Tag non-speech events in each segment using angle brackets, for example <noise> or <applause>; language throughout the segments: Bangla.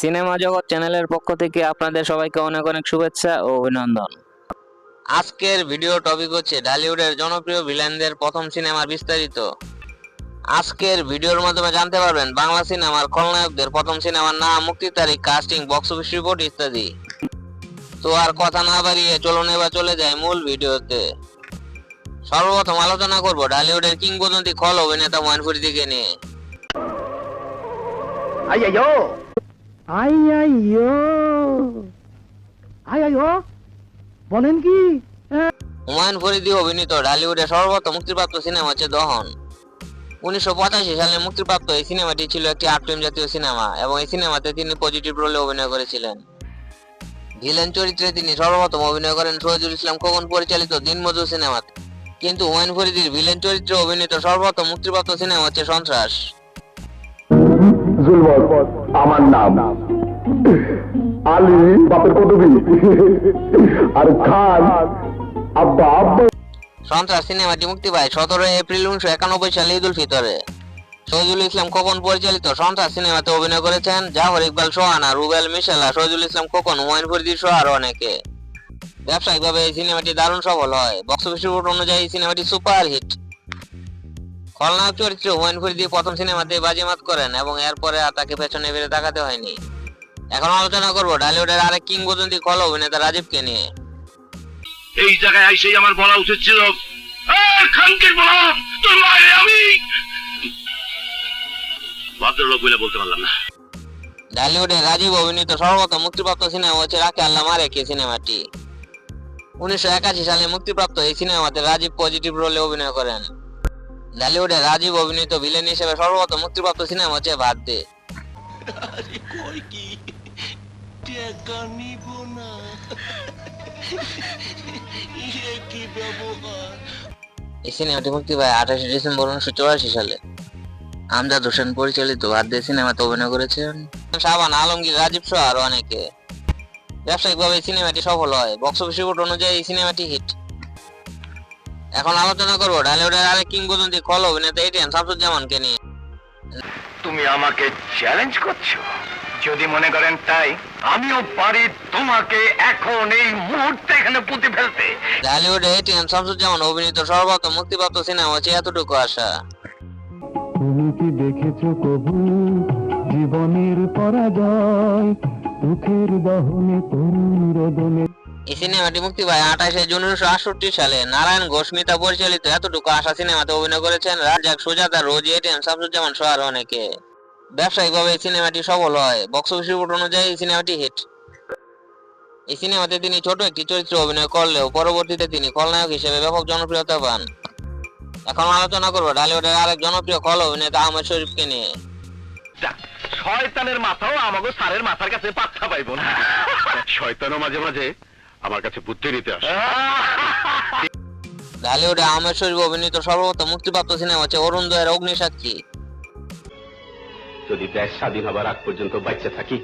সিনেমা জগৎ চ্যানেলের পক্ষ থেকে আপনাদের সবাইকে অনেক অনেক শুভেচ্ছা ও অভিনন্দন। আজকের ভিডিও টপিক হচ্ছে ঢালিউডের জনপ্রিয় ভিলেনদের প্রথম সিনেমার বিস্তারিত। আজকের ভিডিওর মাধ্যমে জানতে পারবেন বাংলা সিনেমার খলনায়কদের প্রথম সিনেমার নাম মুক্তির তারিখ কাস্টিং বক্স অফিস রিপোর্ট ইত্যাদি। তো আর কথা না বাড়িয়ে চলুন এবার চলে যায় মূল ভিডিওতে। সর্বপ্রথম আলোচনা করব ঢালিউডের কিংবদন্তি খল অভিনেতা ময়নফুরিদিকে নিয়ে। আইয়াইও আইয়াইও বলেন কি? হ্যাঁ। হুমায়ুন ফরিদি অভিনীত ডালিউডের সর্বত মুক্তিপ্রাপ্ত সিনেমা হচ্ছে দহন। উনিশশো সালে মুক্তিপ্রাপ্ত এই সিনেমাটি ছিল একটি আর্ট জাতীয় সিনেমা এবং এই সিনেমাতে তিনি পজিটিভ রোলে অভিনয় করেছিলেন। ভিলেন চরিত্রে তিনি সর্বপ্রথম অভিনয় করেন সৈয়দুল ইসলাম খোকন পরিচালিত দিনমজুর সিনেমাতে। কিন্তু হুমায়ুন ফরিদির ভিলেন চরিত্রে অভিনীত সর্বপ্রথম মুক্তিপ্রাপ্ত সিনেমা হচ্ছে সন্ত্রাস। আমার নাম। আলী বাপের পদবী। আর খান আব্বা আব্বা। সন্ত্রাস সিনেমাটি মুক্তি পায় সতেরোই এপ্রিল উনিশশো একানব্বই সালে ঈদুল ফিতরে। শহীদুল ইসলাম খোকন পরিচালিত সন্ত্রাস সিনেমাতে অভিনয় করেছেন জাফর ইকবাল সোহানা রুবেল মিশেলা শহীদুল ইসলাম খোকন, হুমায়ুন ফরিদি সহ আরও অনেকে। ব্যবসায়িকভাবে এই সিনেমাটি দারুণ সফল হয়। বক্স অফিস রিপোর্ট অনুযায়ী সিনেমাটি সুপার হিট খলনায়ক চরিত্রে হুমায়ুন ফরিদি প্রথম সিনেমাতে বাজিমাত করেন এবং এরপরে আর তাকে পেছনে ফিরে তাকাতে হয়নি। এখন আলোচনা করব ডালিউডের আরেক কিংবদন্তি খল অভিনেতা রাজীবকে নিয়ে। এই জায়গায় আইসেই আমার বলা উচিত ছিল "এই খানকির তোর মায়ের আমি ভদ্রলোক বলে বলতে পারলাম না। ঢালিউডে রাজীব অভিনীত সর্বপ্রথম মুক্তিপ্রাপ্ত সিনেমা হচ্ছে রাখে আল্লাহ মারে কে সিনেমাটি। উনিশশো একাশি সালে মুক্তিপ্রাপ্ত এই সিনেমাতে রাজীব পজিটিভ রোলে অভিনয় করেন। ঢালিউডে রাজীব অভিনীত ভিলেন হিসেবে সর্বপ্রথম মুক্তিপ্রাপ্ত সিনেমা হচ্ছে ভাত দে। ইয়ে এই সিনেমাটি মুক্তি পায় আঠাশে ডিসেম্বর উনিশশো চৌরাশি সালে। আমজাদ হোসেন পরিচালিত ভাত দে সিনেমাতে অভিনয় করেছেন। শাবান আলমগীর রাজীব সহ আরও অনেকে। ব্যবসায়িকভাবে সিনেমাটি সফল হয়। বক্স অফিস রিপোর্ট অনুযায়ী সিনেমাটি হিট এখন আলোচনা করব ঢালিউডের আরেক কিংবদন্তি খল অভিনেতা এটিএম শামসুজ্জামানকে নিয়ে। তুমি আমাকে চ্যালেঞ্জ করছ। যদি মনে করেন তাই আমিও পারি তোমাকে এখন এই মুহূর্তে এখানে পুঁতে ফেলতে। ঢালিউডে এটিএম শামসুজ্জামান অভিনীত সর্বপ্রথম মুক্তিপ্রাপ্ত সিনেমা হচ্ছে এতটুকু আশা। তুমি কি দেখেছ কবু জীবনের পরাজয়? দুঃখের দহনে তরুণ রোদনে এই সিনেমাটি মুক্তি পায় আঠাশে জুন উনিশশো আটষট্টি সালে। নারায়ণ ঘোষমিতা পরিচালিত এতটুকু আশা সিনেমাতে অভিনয় করেছেন রাজাক সুজাতা রোজি এটিএম শামসুজ্জামান সহ আরও অনেকে। ব্যবসায়িকভাবে এই সিনেমাটি সফল হয়। বক্স অফিস রিপোর্ট অনুযায়ী এই সিনেমাটি হিট। এই সিনেমাতে তিনি ছোট একটি চরিত্রে অভিনয় করলেও পরবর্তীতে তিনি খলনায়ক হিসেবে ব্যাপক জনপ্রিয়তা পান। এখন আলোচনা করব ডালিউডের আরেক জনপ্রিয় খল অভিনেতা আহমেদ শরীফকে নিয়ে। শয়তানের মাথাও আমাকে সারের মাথার কাছে পাত্তা পাইব না। <laughs> শয়তানও মাঝে মাঝে আমার কাছে বুদ্ধি নিতে আসে। ঢালিউডে আহমেদ শরীফ অভিনীত সর্বপ্রথম মুক্তিপ্রাপ্ত সিনেমা হচ্ছে অরুণ দয়ের অগ্নিসাক্ষী। যদি দেশ স্বাধীন হবার আগ পর্যন্ত বাচ্চা থাকি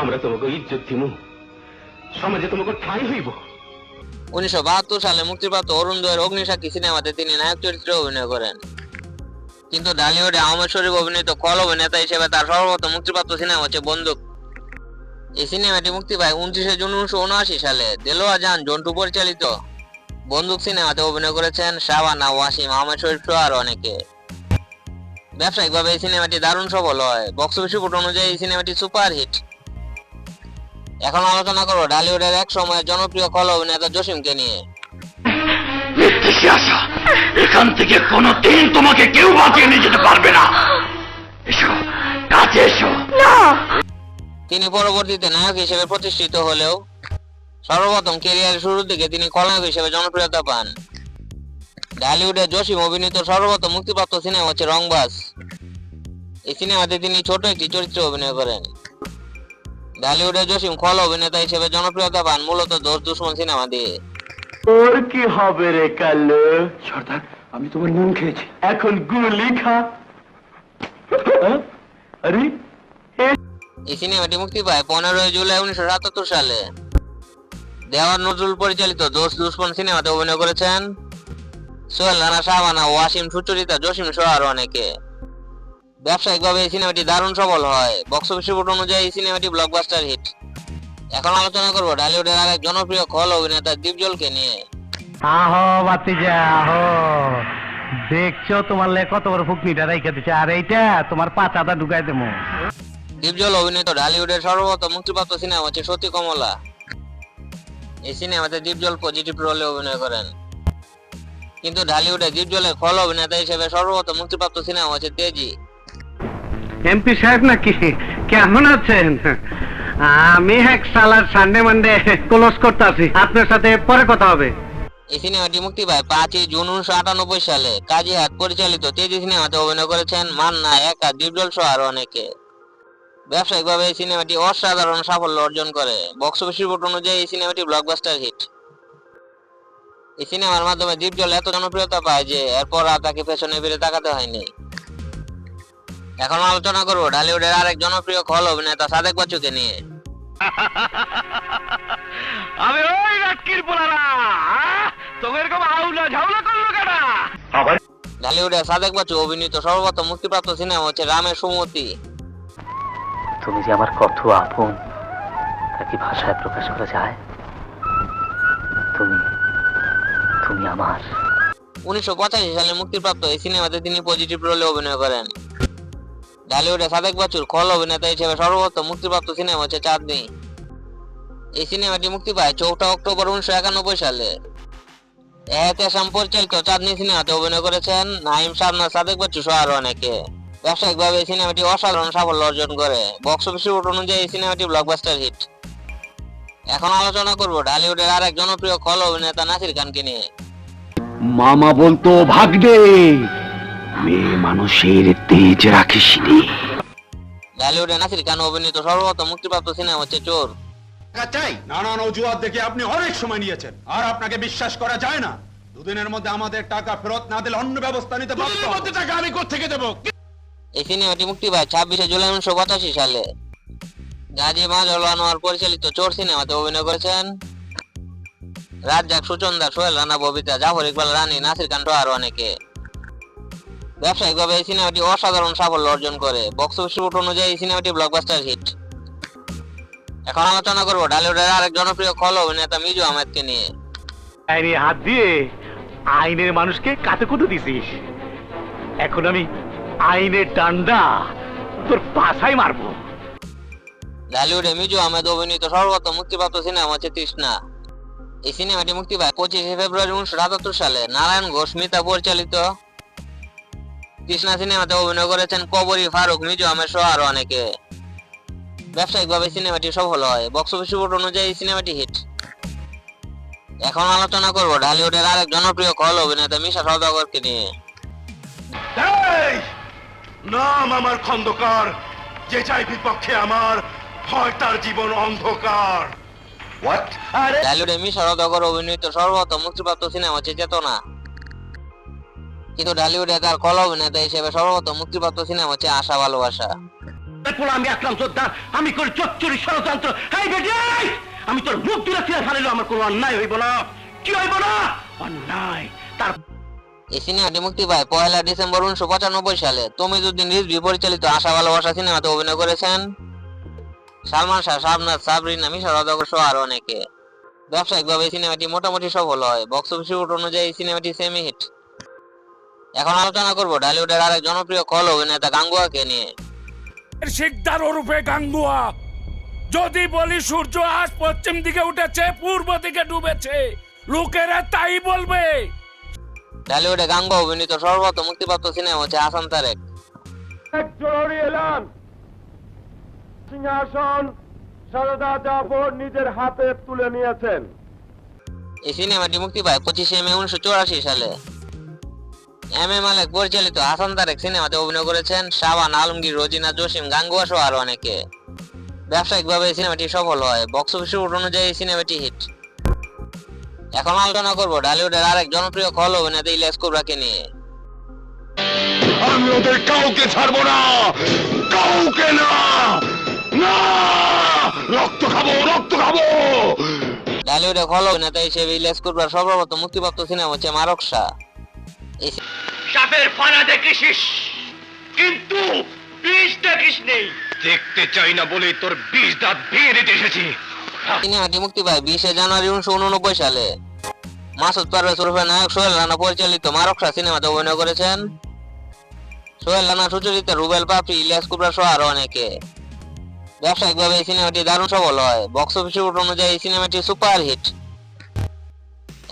আমরা তোমাকে ইজ্জত দিব সমাজে তোমাকে ঠাই হইব। উনিশশো বাহাত্তর সালে মুক্তিপ্রাপ্ত অরুণ দয়ের অগ্নিসাক্ষী সিনেমাতে তিনি নায়ক চরিত্রে অভিনয় করেন। কিন্তু ঢালিউডে আহমেদ শরীফ অভিনীত কল অভিনেতা হিসেবে তার সর্বপ্রথম মুক্তিপ্রাপ্ত সিনেমা হচ্ছে বন্দুক। এই সিনেমাটি মুক্তি পায় উনত্রিশে জুন উনিশশো উনআশি সালে। দেলোয়া জান জন্টু পরিচালিত। বন্দুক সিনেমাতে অভিনয় করেছেন শাবানা ওয়াসিম আহমেদ শরীফ সহ আরও অনেকে। ব্যবসায়িকভাবে এই সিনেমাটি দারুণ সফল হয়। বক্স অফিস রিপোর্ট অনুযায়ী এই সিনেমাটি সুপার হিট এখন আলোচনা করব ঢালিউডের এক সময়ের জনপ্রিয় কল অভিনেতা জসিমকে নিয়ে। আসা এখান থেকে কোনো দিন তোমাকে কেউ বাঁচিয়ে নিয়ে যেতে পারবে না। এসো কাছে এসো। তিনি পরবর্তীতে নায়ক হিসেবে প্রতিষ্ঠিত হলেও সর্বপ্রথম ক্যারিয়ারের শুরুর দিকে তিনি খলনায়ক হিসেবে জনপ্রিয়তা পান। ঢালিউডে জসিম অভিনীত সর্বপ্রথম মুক্তিপ্রাপ্ত সিনেমা হচ্ছে রংবাজ। এই সিনেমাতে তিনি ছোট একটি চরিত্রে অভিনয় করেন। ঢালিউডে জসিম খল অভিনেতা হিসেবে জনপ্রিয়তা পান মূলত দোষ দুশ্মন সিনেমা দিয়ে। তোর কি হবে রে কালো? সর্দার আমি তোমার নুন খেয়েছি। এখন গুলি খা হ্যাঁ? আরে? এই সিনেমাটি মুক্তি পায়। পনেরোই জুলাই উনিশশো সাতাত্তর সালে। দেওয়ার নজরুল পরিচালিত দোষ দুশ্মন সিনেমাতে অভিনয় করেছেন সোহেল রানা শাহবানা ওয়াসিম সুচরিতা, জসিম সহ আরও অনেকে। ব্যবসায়িকভাবে এই সিনেমাটি দারুণ সফল হয়। বক্স অফিস রিপোর্ট অনুযায়ী এই সিনেমাটি ব্লকবাস্টার হিট এখন আলোচনা করব ঢালিউডের আরেক জনপ্রিয় খল অভিনেতা দীপজলকে নিয়ে। আহো বাতিজা আহো। দেখছ তোমার লে কত বড় ফুকনিটা রাইখা দিছে। আর এইটা তোমার পাতাটা ঢুকাই দেবো। দীপজল অভিনীত ঢালিউডের সর্বপ্রথম মুক্তিপ্রাপ্ত সিনেমা হচ্ছে সতী কমলা। এই সিনেমাতে দীপজল পজিটিভ রোলে অভিনয় করেন। কিন্তু ঢালিউডে দীপজলের খল অভিনেতা হিসেবে সর্বপ্রথম মুক্তিপ্রাপ্ত সিনেমা হচ্ছে তেজি। এমপি সাহেব নাকি? কেমন আছেন? আমি এক সালার সানডে মানডে ক্লোজ করতে আছি আপনার সাথে পরে কথা হবে। এই সিনেমাটি মুক্তি পায় পাঁচই জুন উনিশশো আটানব্বই সালে। কাজী হাত পরিচালিত তেজি সিনেমাতে অভিনয় করেছেন মান্না একা দীপজল সহ আরও অনেকে। ব্যবসায়িকভাবে এই সিনেমাটি অসাধারণ সাফল্য অর্জন করে। বক্স অফিস রিপোর্ট অনুযায়ী এই সিনেমাটি ব্লকবাস্টার হিট এই সিনেমার মাধ্যমে দীপজল এত জনপ্রিয়তা পায় যে এরপর আর তাকে পেছনে ফিরে তাকাতে হয়নি। এখন আলোচনা করব ঢালিউডের আরেক জনপ্রিয় খল অভিনেতা সাদেক বাচুকে নিয়ে। আমি ওই রাটকির পোলারা তোকে এরকম আউলা ঝাউলা করল কেনা? ঢালিউডের সাদেক বাচু অভিনীত সর্বপ্রথম মুক্তিপ্রাপ্ত সিনেমা হচ্ছে রামের সুমতি। তুমি যে আমার কত আপন, তা কি ভাষায় প্রকাশ করা যায়? তুমি তুমি আমার। উনিশশো পঁচাশি সালে মুক্তিপ্রাপ্ত এই সিনেমাতে তিনি পজিটিভ রোলে অভিনয় করেন। ঢালিউডে সাদেক বাচুর খল অভিনেতা হিসেবে সর্বপ্রথম মুক্তিপ্রাপ্ত সিনেমা হচ্ছে চাঁদনি। এই সিনেমাটি মুক্তি পায় চৌঠা অক্টোবর উনিশশো একানব্বই সালে। এহাতে পরিচালিত চাঁদনি সিনেমাতে অভিনয় করেছেন নাইম শাবনা সাদেক বাচ্চু সহ আরও অনেকে ব্যবসায়িকভাবে এই সিনেমাটি অসাধারণ সাফল্য অর্জন করে। বক্স অফিস রিপোর্ট অনুযায়ী এই সিনেমাটি ব্লকবাস্টার হিট এখন আলোচনা করব ঢালিউডের আরেক জনপ্রিয় খল অভিনেতা নাসির খানকে নিয়ে। মামা বলতো ভাগদে মেয়ে মানুষের তেজ রাখিসনি। ঢালিউডে নাসির খান অভিনীত সর্বপ্রথম মুক্তিপ্রাপ্ত সিনেমা হচ্ছে চোর। চাই? নানান অজুহাত দেখে আপনি অনেক সময় নিয়েছেন। আর আপনাকে বিশ্বাস করা যায় না। দুদিনের মধ্যে আমাদের টাকা ফেরত না দিলে অন্য ব্যবস্থা নিতে মধ্যে টাকা আমি কোথেকে দেবো? এই সিনেমাটি মুক্তি পায়। ছাব্বিশে জুলাই উনিশশো পঁচাশি সালে। গাজী মাজল আনোয়ার পরিচালিত চোর সিনেমাতে অভিনয় করেছেন রাজ্জাক, সুচন্দা, সোহেল রানা, ববিতা, জাফর ইকবাল, রানী, নাসির খান আরও অনেকে। ব্যবসায়িকভাবে এই সিনেমাটি অসাধারণ সাফল্য অর্জন করে। বক্স অফিস অনুযায়ী এই সিনেমাটি ব্লকবাস্টার হিট এখন আলোচনা করব ঢালিউডের আরেক জনপ্রিয় খল অভিনেতা মিজু আহমেদকে নিয়ে। আইনে হাত দিয়ে আইনের মানুষকে কাতে কুটু দিছিস। এখন আমি আইনের ডান্ডা তোর পাছাই মারবো। ঢালিউডে মিজু আহমেদ অভিনীত সর্বপ্রথম মুক্তিপ্রাপ্ত সিনেমা হচ্ছে তৃষ্ণা। এই সিনেমাটি মুক্তি পায় পঁচিশে ফেব্রুয়ারি উনিশশো সাতাত্তর সালে। নারায়ণ ঘোষ মিতা পরিচালিত। তৃষ্ণা সিনেমাতে অভিনয় করেছেন কবরী ফারুক মিজু আহমেদ সহ আরও অনেকে। ব্যবসায়িকভাবে সিনেমাটি সফল হয়। বক্স অফিস রিপোর্ট অনুযায়ী সিনেমাটি হিট। এখন আলোচনা করব ঢালিউডের আরেক জনপ্রিয় খল অভিনেতা মিশা সওদাগরকে নিয়ে! নাম আমার খন্দকার যে চাই বিপক্ষে আমার হয় তার জীবন অন্ধকার। অভিনীত সর্বপ্রথম মুক্তিপ্রাপ্ত সিনেমা হচ্ছে চেতনা। কিন্তু ঢালিউডে তার খল অভিনেতা হিসেবে সর্বপ্রথম মুক্তিপ্রাপ্ত সিনেমা হচ্ছে আশা ভালোবাসা। আমি চোদ্দা আমি করি চচ্চড়ি ষড়যন্ত্র। আমি তোর মুখ দূরে ফিরে ফেলিল আমার কোনো অন্যায় হইব না। কি হইব না? অন্যায়। তার এই সিনেমাটি মুক্তি পায়। পয়লা ডিসেম্বর উনিশশো পঁচানব্বই সালে। তমিজুদ্দিন রিজভি পরিচালিত আশা, ভালোবাসা সিনেমাতে অভিনয় করেছেন সালমান শাহ, শাবনাজ, সাবরিনা, মিশা রদগর সহ আরও অনেকে। ব্যবসায়িকভাবে এই সিনেমাটি মোটামুটি সফল হয়। বক্স অফিস রিপোর্ট অনুযায়ী সিনেমাটি সেমি হিট এখন আলোচনা করব ডালিউডের আরেক জনপ্রিয় খল অভিনেতা গাঙ্গুয়াকে নিয়ে। শিকদার ওরূপে গাঙ্গুয়া। যদি বলি সূর্য আজ পশ্চিম দিকে উঠেছে, পূর্ব দিকে ডুবেছে। লোকেরা তাই বলবে। ঢালিউডে গাঙ্গুয়া অভিনীত সর্বপ্রথম মুক্তিপ্রাপ্ত সিনেমা হচ্ছে আসান তারেক। জরুরি এলান সিংহাসন সারদা জাফর নিজের হাতে তুলে নিয়েছেন। এই সিনেমাটি মুক্তি পায় পঁচিশে মে উনিশশো চৌরাশি সালে। এম এ মালিক পরিচালিত হাসান তারেক সিনেমাতে অভিনয় করেছেন শাবান আলমগীর রোজিনা জসিম গাঙ্গুয়া সহ আরও অনেকে। ব্যবসায়িকভাবে এই সিনেমাটি সফল হয় বক্স অফিস অনুযায়ী সিনেমাটি হিট এখন আলোচনা করব। ডালিউডের আরেক জনপ্রিয় খল অভিনেতা ইলিয়াস কুবরাকে নিয়ে। আমি ওদের কাউকে ছাড়বো না। কাউকে না। না! রক্ত খাব রক্ত খাব! ঢালিউডে খল অভিনেতা হিসেবে ইলিয়াস কুবরার সর্বপ্রথম মুক্তিপ্রাপ্ত সিনেমা হচ্ছে মারকসা সাপের ফানা দেখেছিস কিন্তু বিষ ডাকিস নেই। দেখতে চাই না বলে তোর বিষ দাঁত ভেঙে দিতে এসেছি। সিনেমাটি মুক্তি পায় বিশে জানুয়ারি উনিশশো উননব্বই সালে। মাসুদ পারভেজ ওরফে নায়ক সোহেল রানা পরিচালিত মারকসা সিনেমাতে অভিনয় করেছেন। সোহেল রানা সুচরিতা, রুবেল পাপড়ি, ইলিয়াস কুবরা সহ আরও অনেকে। ব্যবসায়িকভাবে এই সিনেমাটি দারুণ সফল হয়। বক্স অফিস রিপোর্ট অনুযায়ী এই সিনেমাটি সুপার হিট।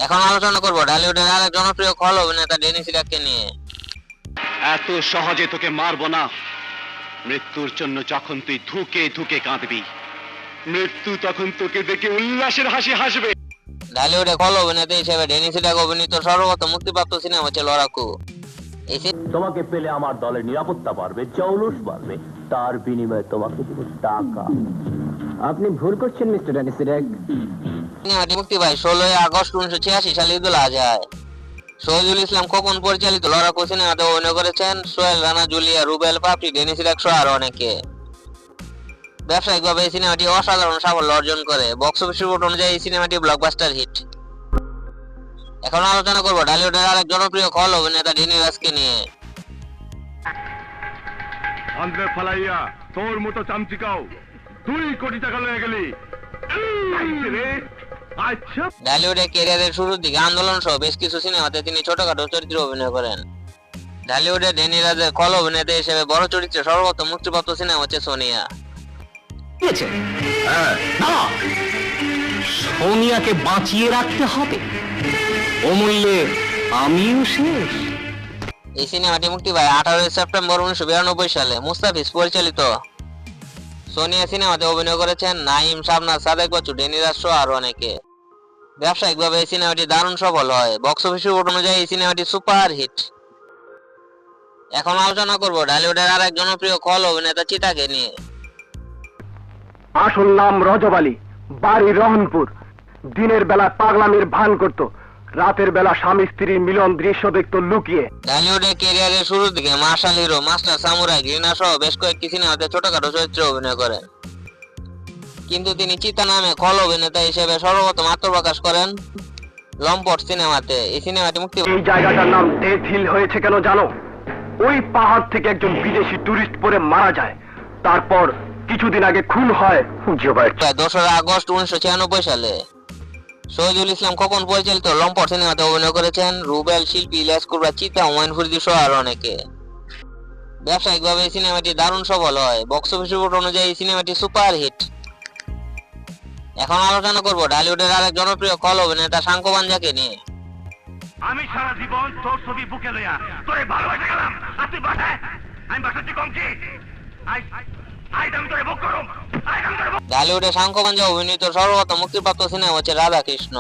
এখন আলোচনা করব ঢালিউডের আরেক জনপ্রিয় খল অভিনেতা ডেনিস ইরাককে নিয়ে। এত সহজে তোকে মারবো না। মৃত্যুর জন্য যখন তুই ধুকে ধুকে কাঁদবি, মৃত্যু তখন তোকে দেখে উল্লাসের হাসি হাসবে। ঢালিউডে খল অভিনেতা হিসেবে ডেনিস অভিনীত সর্বপ্রথম মুক্তিপ্রাপ্ত সিনেমা হচ্ছে লড়াকু। তোমাকে পেলে আমার দলের নিরাপত্তা বাড়বে জৌলুস বাড়বে তার বিনিময়ে তোমাকে দেব টাকা। আপনি ভুল করছেন মিস্টার ড্যানিসিরেক সিনেমাটি মুক্তি পায় ষোলোই আগস্ট উনিশশো ছিয়াশি সালে ঈদুল আজহায় শহীদুল ইসলাম খোকন পরিচালিত লড়াকু সিনেমাতে অভিনয় করেছেন? সোহেল রানা জুলিয়া রুবেল পাপড়ি ডেনিস ইরাক সহ আরও অনেকে। ব্যবসায়িকভাবে এই সিনেমাটি অসাধারণ সাফল্য অর্জন করে। বক্স অফিস রিপোর্ট অনুযায়ী এই সিনেমাটি ব্লকবাস্টার হিট এখন আলোচনা করব ঢালিউডের আরেক জনপ্রিয় খল অভিনেতা ডেনি রাজকে নিয়ে। আন্দ্রে ফালাইয়া তোর মতো চামচিকাও দুই কোটি টাকা লয়ে গেলি। আচ্ছা। ঢালিউডে ক্যারিয়ারের শুরুর দিকে আন্দোলন সহ বেশ কিছু সিনেমাতে তিনি ছোটখাটো চরিত্রে অভিনয় করেন। ঢালিউডে ডেনি রাজের খল অভিনেতা হিসেবে বড় চরিত্রে সর্বপ্রথম মুক্তিপ্রাপ্ত সিনেমা হচ্ছে সোনিয়া। না সোনিয়াকে বাঁচিয়ে রাখতে হবে। অমূল্যে আমিও শেষ। এই সিনেমাটি মুক্তি পায় আঠারোই সেপ্টেম্বর উনিশশো বিরানব্বই সালে। মুস্তাফিজ পরিচালিত। সোনিয়া সিনেমাতে অভিনয় করেছেন নাইম সাদেক বচ্চু সহ অনেকে। ব্যবসায়িকভাবে এই সিনেমাটি দারুণ সফল হয়। বক্স অফিস রিপোর্ট অনুযায়ী এই সিনেমাটি সুপার হিট। এখন আলোচনা করব ঢালিউডের আরেক জনপ্রিয় কল অভিনেতা চিতাকে নিয়ে। আসল নাম রজব আলী বাড়ি রহনপুর। দিনের বেলা পাগলামির ভান করত রাতের বেলা স্বামী স্ত্রীর মিলন দৃশ্য দেখতো লুকিয়ে। ঢালিউডে ক্যারিয়ারের শুরুর দিকে মার্শাল হিরো মাস্টার সামুরাই গ্রিনা সহ বেশ কয়েকটি সিনেমাতে ছোটখাটো চরিত্রে অভিনয় করেন কিন্তু তিনি চিতা নামে খল অভিনেতা হিসেবে সর্বপ্রথম আত্মপ্রকাশ করেন লম্পট সিনেমাতে। এই সিনেমাটি মুক্তি এই জায়গাটার নাম ডেথ হিল হয়েছে কেন জানো? ওই পাহাড় থেকে একজন বিদেশি টুরিস্ট পরে মারা যায়। তারপর কিছুদিন আগে খুন হয় দোসরা আগস্ট উনিশশো ছিয়ানব্বই সালে। শহীদুল ইসলাম খোকন পরিচালিত লম্পট সিনেমাতে অভিনয় করেছেন রুবেল শিল্পী ইলিয়াস কুরবা চিতা হুমায়ুন ফরিদি সহ আরও অনেকে। ব্যবসায়িকভাবে এই সিনেমাটি দারুণ সফল হয়। বক্স অফিস রিপোর্ট অনুযায়ী সিনেমাটি সুপার হিট। এখন আলোচনা করব ডালিউডের আরেক জনপ্রিয় কল অভিনেতা শাঙ্কো বাঞ্জাকে নিয়ে। আমি সারা জীবন তোর ছবি বুকে লইয়া তোরে ভালোবাসে গেলাম। আর তুই বাসায়? আমি বাসাচ্ছি কমছি আই আই আমি তোরে বুক করুম আই আমি তোরে ঢালিউডে শাঙ্কো বাঞ্জা অভিনীত সর্বপ্রথম মুক্তিপ্রাপ্ত সিনেমা হচ্ছে রাধা কৃষ্ণ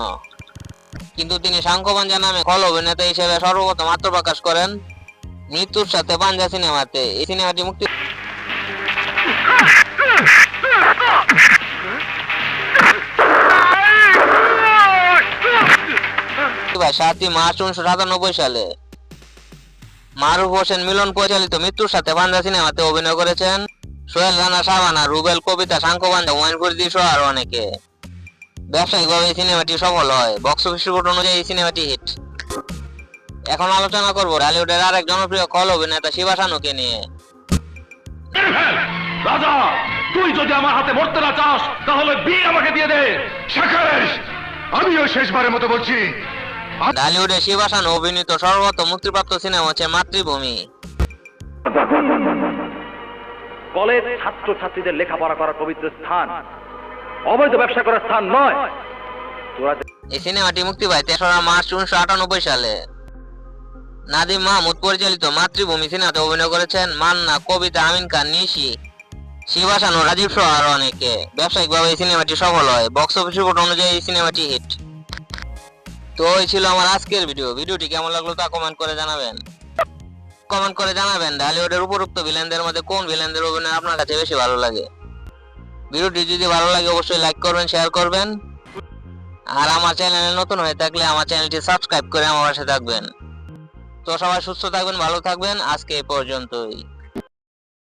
কিন্তু তিনি শাঙ্কো বাঞ্জা নামে খল অভিনেতা হিসেবে সর্বপ্রথম আত্মপ্রকাশ করেন মৃত্যুর সাথে পাঞ্জা সিনেমাতে। এই সিনেমাটি মুক্তি সাতই মার্চ উনিশশো সাতানব্বই সালে মারুফ হোসেন মিলন পরিচালিত মৃত্যুর সাথে পাঞ্জা সিনেমাতে অভিনয় করেছেন। সোহেল রানা সাবানা রুবেল কবিতা পাঞ্জা হুমায়ুন ফরিদি সহ আরও অনেকে। ব্যবসায়িকভাবে এই সিনেমাটি সফল হয়। বক্স অফিস রিপোর্ট অনুযায়ী এই সিনেমাটি হিট এখন আলোচনা করব ঢালিউডের আরেক জনপ্রিয় কল অভিনেতা শিবা শানুকে নিয়ে। রাজা তুই যদি আমার হাতে মরতে না চাস তাহলে বিয়ে আমাকে দিয়ে দে। আমিও শেষবারের মতো বলছি ঢালিউডে শিবা শানু অভিনীত সর্বপ্রথম মুক্তিপ্রাপ্ত সিনেমা হচ্ছে মাতৃভূমি। কলেজ ছাত্র ছাত্রীদের লেখাপড়া করার পবিত্র স্থান। অবৈধ ব্যবসা করার স্থান নয়। মুক্তি পায় তেসরা মার্চ উনিশশো আটানব্বই সালে। নাদিম মাহমুদ পরিচালিত মাতৃভূমি সিনেমাতে অভিনয় করেছেন মান্না, কবিতা, আমিন খান, নিশি শিবা শানু রাজীব সহ আরও অনেকে। ব্যবসায়িকভাবে এই সিনেমাটি সফল হয়। বক্স অফিস রিপোর্ট অনুযায়ী এই সিনেমাটি হিট। তো এই ছিল আমার আজকের ভিডিও। ভিডিওটি কেমন লাগল তা কমেন্ট করে জানাবেন। কমেন্ট করে জানাবেন ঢালিউডের উপরোক্ত ভিলেনদের মধ্যে কোন ভিলেনদের অভিনয় আপনার কাছে বেশি ভালো লাগে? ভিডিওটি যদি ভালো লাগে, অবশ্যই লাইক করবেন শেয়ার করবেন। আর আমার চ্যানেলে নতুন হয়ে থাকলে আমার চ্যানেলটি সাবস্ক্রাইব করে আমার পাশে থাকবেন। তো সবাই সুস্থ থাকবেন, ভালো থাকবেন। আজকে এই পর্যন্তই।